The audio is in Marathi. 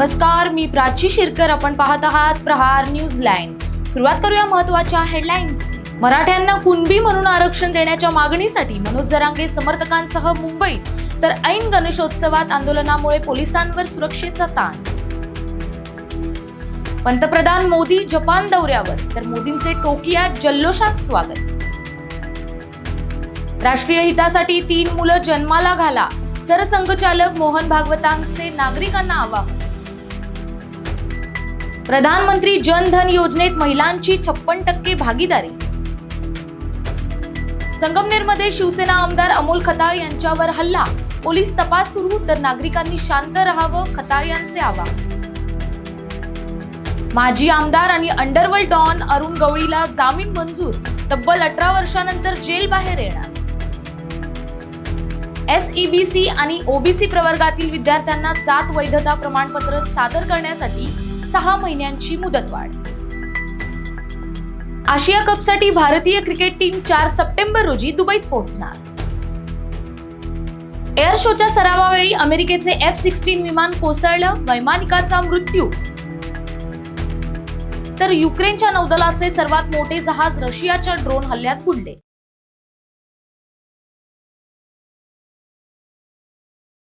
नमस्कार मी प्राची शिरकर. आपण पाहत आहात प्रहार न्यूज लाईन. सुरुवात करूया महत्त्वाच्या हेडलाईन्स मराठ्यांना कुणबी म्हणून आरक्षण देण्याच्या मागणीसाठी मनोज जरांगे समर्थकांसह मुंबईत तर ऐन गणेशोत्सवात आंदोलनामुळे पोलिसांवर सुरक्षेचा ताण. पंतप्रधान मोदी जपान दौऱ्यावर. तर मोदींचे टोकियात जल्लोषात स्वागत. राष्ट्रीय हितासाठी तीन मुलं जन्माला घाला. सरसंघचालक मोहन भागवतांचे नागरिकांना आवाहन. प्रधानमंत्री जन धन योजनेत महिलांची छप्पन टक्के भागीदारी. संगमनेरमध्ये शिवसेना आमदार अमोल खताळ यांच्यावर हल्ला. पोलीस तपास सुरू तर नागरिकांनी शांत राहावं खताळ यांचे आवाहन. माजी आमदार आणि अंडरवर्ल्ड डॉन अरुण गवळीला जामीन मंजूर. तब्बल अठरा वर्षानंतर जेल बाहेर येणार. एस ईबीसी आणि ओबीसी प्रवर्गातील विद्यार्थ्यांना जात वैधता प्रमाणपत्र सादर करण्यासाठी सहा महिन्यांची मुदतवाढ. आशिया कपसाठी भारतीय क्रिकेट टीम चार सप्टेंबर रोजी दुबईत पोहोचणार. एअर शोच्या सरावावेळी अमेरिकेचे एफ सिक्स्टीन विमान कोसळलं वैमानिकाचा मृत्यू. तर युक्रेनच्या नौदलाचे सर्वात मोठे जहाज रशियाच्या ड्रोन हल्ल्यात बुडले.